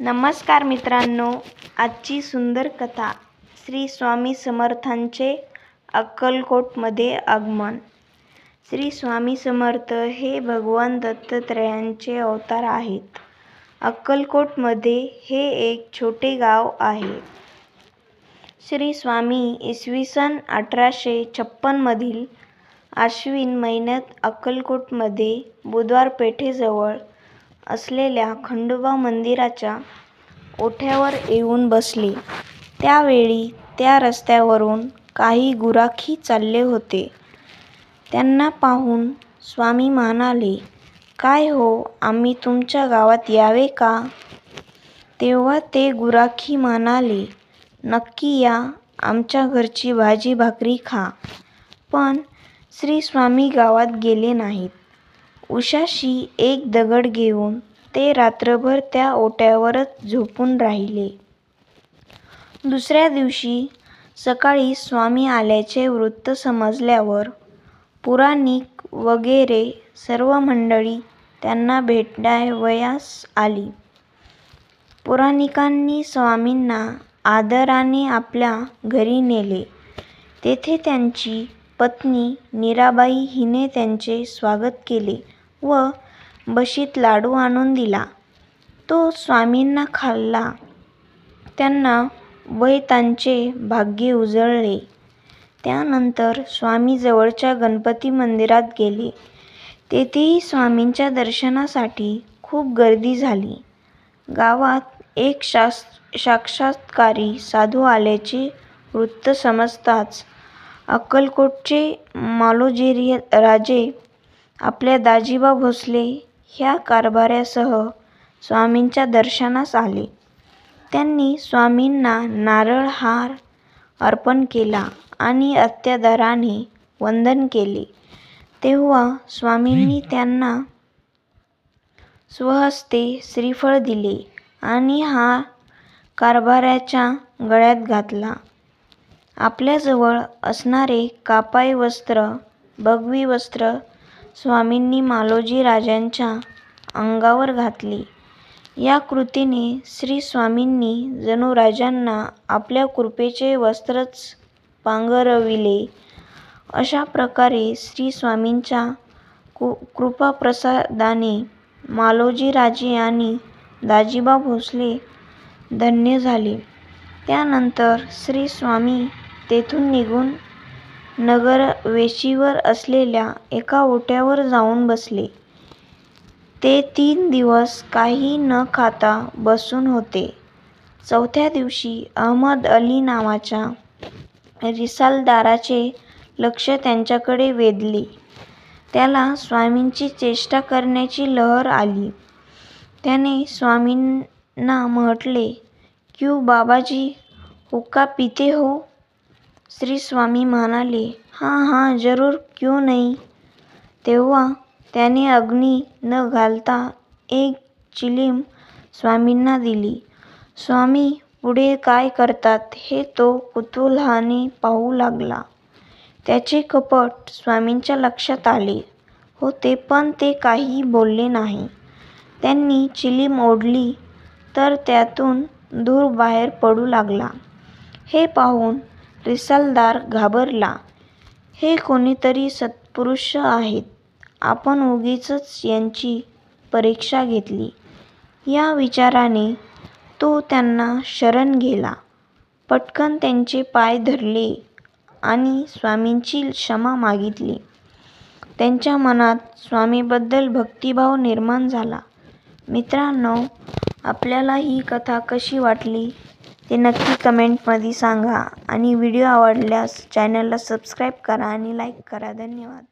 नमस्कार मित्रांनो आजची सुंदर कथा श्री स्वामी समर्थांचे अक्कलकोटमध्ये आगमन. श्री स्वामी समर्थ हे भगवान दत्तात्रयांचे अवतार आहेत. अक्कलकोटमध्ये हे एक छोटे गाव आहे. श्री स्वामी इसवी सन अठराशे छप्पनमधील आश्विन महिन्यात अक्कलकोटमध्ये बुधवार पेठेजवळ असलेल्या खंडोबा मंदिराच्या ओठ्यावर येऊन बसले. त्यावेळी त्या रस्त्यावरून काही गुराखी चालले होते. त्यांना पाहून स्वामी म्हणाले, "काय हो, आम्ही तुमच्या गावात यावे का? तेव्हा ते गुराखी म्हणाले, "नक्की या, आमच्या घरची भाजी भाकरी खा. पण श्री स्वामी गावात गेले नाहीत. उशाशी एक दगड घेऊन ते रात्रभर त्या ओट्यावरच झोपून राहिले. दुसऱ्या दिवशी सकाळी स्वामी आल्याचे वृत्त समजल्यावर पुराणिक वगैरे सर्व मंडळी त्यांना भेटावयास आली. पुराणिकांनी स्वामींना आदराने आपल्या घरी नेले. तेथे त्यांची पत्नी निराबाई हिने त्यांचे स्वागत केले व बशीत लाडू आणून दिला. तो स्वामींना खाल्ला. त्यांना वैतांचे भाग्य उजळले. त्यानंतर स्वामी जवळच्या गणपती मंदिरात गेले. तेथेही स्वामींच्या दर्शनासाठी खूप गर्दी झाली. गावात एक शास साक्षात्कारी साधू आल्याचे वृत्त समजताच अक्कलकोटचे मालोजीराजे आपल्या दाजीबा भोसले ह्या कारभाऱ्यासह स्वामींच्या दर्शनास आले. त्यांनी स्वामींना नारळ हार अर्पण केला आणि अत्यादराने वंदन केले. तेव्हा स्वामींनी त्यांना स्वहस्ते श्रीफळ दिले आणि हार कारभाऱ्याच्या गळ्यात घातला. आपल्याजवळ असणारे कापाई वस्त्र, भगवी वस्त्र स्वामींनी मालोजी राजांच्या अंगावर घातले. या कृतीने श्री स्वामींनी जणू राजांना आपल्या कृपेचे वस्त्रच पांघरविले. अशा प्रकारे श्री स्वामींच्या कृपाप्रसादाने मालोजीराजे आणि दाजीबा भोसले धन्य झाले. त्यानंतर श्री स्वामी तेथून निघून नगरवेशीवर असलेल्या एका ओट्यावर जाऊन बसले. ते तीन दिवस काही न खाता बसून होते. चौथ्या दिवशी अहमद अली नावाच्या रिसालदाराचे लक्ष त्यांच्याकडे वेधले. त्याला स्वामींची चेष्टा करण्याची लहर आली. त्याने स्वामींना म्हटले, "क्यू बाबाजी, हुक्का पीते हो? श्री स्वामी म्हणाले, "हां हां जरूर, क्यू नाही तेव्हा त्याने अग्नी न घालता एक चिलीम स्वामींना दिली. स्वामी पुढे काय करतात हे तो कुतूहलाने पाहू लागला. त्याचे कपट स्वामींच्या लक्षात आले होते पण ते काही बोलले नाही. त्यांनी चिलीम ओढली तर त्यातून धूर बाहेर पडू लागला. हे पाहून रिसालदार घाबरला. हे कोणीतरी सत्पुरुष आहेत. आपण उगीचच यांची परीक्षा घेतली. या विचाराने तो त्यांना शरण गेला. पटकन त्यांचे पाय धरले आणि स्वामींची क्षमा मागितली. त्यांच्या मनात स्वामींबद्दल भक्तिभाव निर्माण झाला. मित्रांनो, आपल्याला ही कथा कशी वाटली ते नक्की कमेंटमध्ये सांगा आणि व्हिडिओ आवडल्यास चॅनलला सबस्क्राईब करा आणि लाईक करा. धन्यवाद.